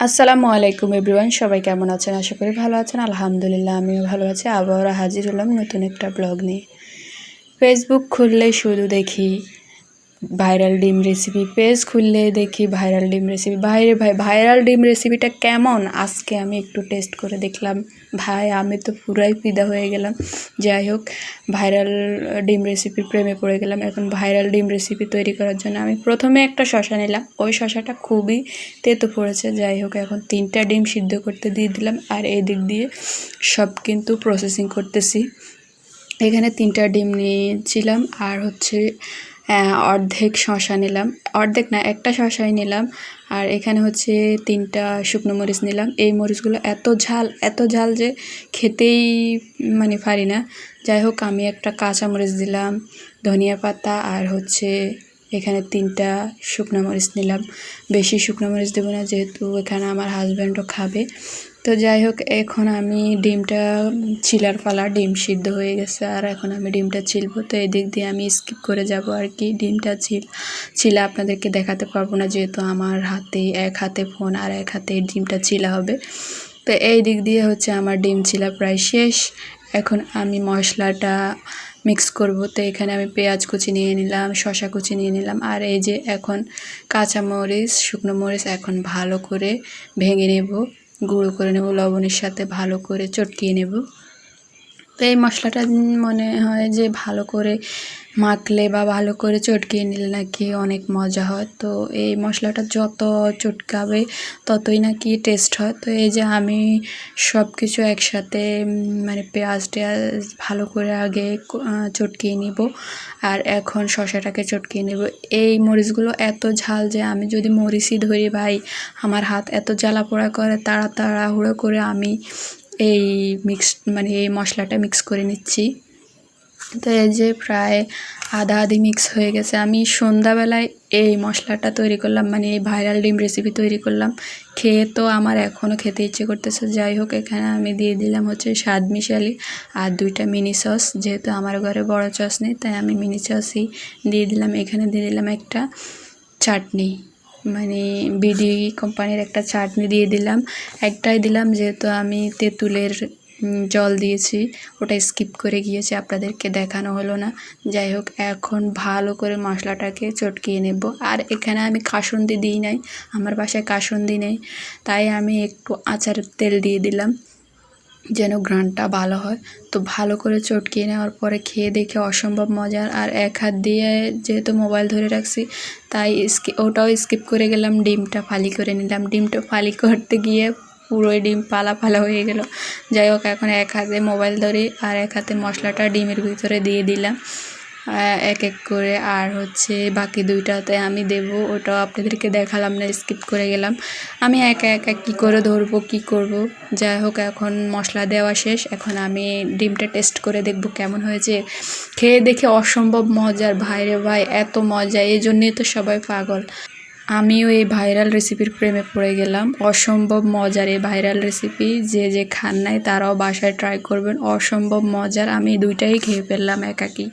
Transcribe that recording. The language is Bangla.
আসসালামু আলাইকুম এভরিওয়ান, সবাই কেমন আছেন? আশা করি ভালো আছেন। আলহামদুলিল্লাহ, আমিও ভালো আছি। আবার হাজির হলাম নতুন একটা ব্লগ নিয়ে। ফেসবুক খুললে শুধু দেখি ভাইরাল ডিম রেসিপি পেজ খুললে দেখি ভাইরাল ডিম রেসিপি ভাইরে ভাই, ভাইরাল ডিম রেসিপিটা কেমন? আজকে আমি একটু টেস্ট করে দেখলাম। ভাই, আমি তো পুরাই পিদা হয়ে গেলাম। যাই হোক, ভাইরাল ডিম রেসিপির প্রেমে পড়ে গেলাম। এখন ভাইরাল ডিম রেসিপি তৈরি করার জন্য আমি প্রথমে একটা শশা নিলাম। ওই শশাটা খুবই তেতো পড়েছে। যাই হোক, এখন তিনটা ডিম সিদ্ধ করতে দিয়ে দিলাম। আর এই দিক দিয়ে সব কিন্তু প্রসেসিং করতেছি। এখানে তিনটা ডিম নিয়েছিলাম। আর হচ্ছে অর্ধেক শশা নিলাম। অর্ধেক না, একটা শশাই নিলাম। আর এখানে হচ্ছে তিনটা শুকনো মরিচ নিলাম। এই মরিচগুলো এত ঝাল এত ঝাল যে খেতেই মানে পারি না। যাই হোক, আমি একটা কাঁচা মরিচ দিলাম, ধনিয়া পাতা আর হচ্ছে এখানে তিনটা শুকনো মরিচ নিলাম। বেশি শুকনো মরিচ দেবো না, যেহেতু এখানে আমার হাজব্যান্ডও খাবে। তো যাই হোক, এখন আমি ডিমটা ছিলার পালা, ডিম সিদ্ধ হয়ে গেছে। আর এখন আমি ডিমটা ছিলবো। তো এদিক দিয়ে আমি স্কিপ করে যাব আর কি। ডিমটা ছিল, ছিলা আপনাদেরকে দেখাতে পারব না, যেহেতু আমার হাতে, এক হাতে ফোন আর এক হাতে ডিমটা ছিলা হবে। তো এই দিক দিয়ে হচ্ছে আমার ডিম ছিলা প্রায় শেষ। এখন আমি মশলাটা মিক্স করব। তো এখানে আমি পেঁয়াজ কুচি নিয়ে নিলাম শশা কুচি নিয়ে নিলাম। আর এই যে এখন কাঁচা মরিচ শুকনো মরিচ এখন ভালো করে ভেঙে নেব, গুঁড়ো করে নেব, লবণের সাথে ভালো করে চটকিয়ে নেব। তো এই মশলাটা মনে হয় যে ভালো করে মাখলে বা ভালো করে চটকিয়ে নিলে নাকি অনেক মজা হয়। তো এই মশলাটা যত চটকাবে ততই নাকি টেস্ট হয়। তো এই যে আমি সব কিছু একসাথে মানে পেঁয়াজ টেয়াজ ভালো করে আগে চটকিয়ে নিব আর এখন শশাটাকে চটকিয়ে নেব। এই মরিচগুলো এত ঝাল যে আমি যদি মরিচই ধরি ভাই, আমার হাত এত জ্বালা পোড়া করে তাড়া তাড়াহুড়ো করে আমি এই মিক্স মানে এই মশলাটা মিক্স করে নিচ্ছি। তো এই যে প্রায় আধা আধি মিক্স হয়ে গেছে। আমি সন্ধ্যাবেলায় এই মশলাটা তৈরি করলাম মানে এই ভাইরাল ডিম রেসিপি তৈরি করলাম। খেয়ে তো আমার এখনও খেতে ইচ্ছে করতেছে। যাই হোক, এখানে আমি দিয়ে দিলাম হচ্ছে স্বাদ মিশালি আর দুইটা মিনি সস যেহেতু আমার ঘরে বড় সস নেই, তাই আমি মিনি সসই দিয়ে দিলাম। এখানে দিয়ে দিলাম একটা চাটনি। মানে বিডি কোম্পানির একটা চাটনি দিয়ে দিলাম। একটাই দিলাম যেহেতু আমি তেঁতুলের জল দিয়েছি। ওটা স্কিপ করে গিয়েছে, আপনাদেরকে দেখানো হলো না। যাই হোক, এখন ভালো করে মশলাটাকে চটকিয়ে নেব। আর এখানে আমি কাসুন্দি দিই নাই, আমার বাসায় কাসুন্দি নেই। তাই আমি একটু আচার তেল দিয়ে দিলাম। যেন ঘ্রাণটা ভালো হয়। তো ভালো করে চটকিয়ে নেওয়ার পরে খেয়ে দেখে অসম্ভব মজার। আর এক হাত দিয়ে যেহেতু মোবাইল ধরে রাখছি, তাই ওটাও স্কিপ করে গেলাম, ডিমটা ফালি করে নিলাম। ডিমটা ফালি করতে গিয়ে পুরোই ডিম পালা পালা হয়ে গেল। যাই হোক, এখন এক হাতে মোবাইল ধরে আর এক হাতে মশলাটা ডিমের ভিতরে দিয়ে দিলাম। এক এক করে। আর হচ্ছে বাকি দুইটাতে আমি দেব। ওটাও আপনাদেরকে দেখালাম না স্কিপ করে গেলাম। আমি একা একা কী করে ধরবো, কি করব? যাই হোক, এখন মশলা দেওয়া শেষ। এখন আমি ডিমটা টেস্ট করে দেখব কেমন হয়েছে। খেয়ে দেখে অসম্ভব মজার। ভাইরে ভাই, এত মজা। এই জন্যই তো সবাই পাগল। আমিও এই ভাইরাল রেসিপির প্রেমে পড়ে গেলাম। অসম্ভব মজার এই ভাইরাল রেসিপি যে যে খান নাই, তারাও বাসায় ট্রাই করবেন। অসম্ভব মজার। আমি দুইটাই খেয়ে ফেললাম একাকি।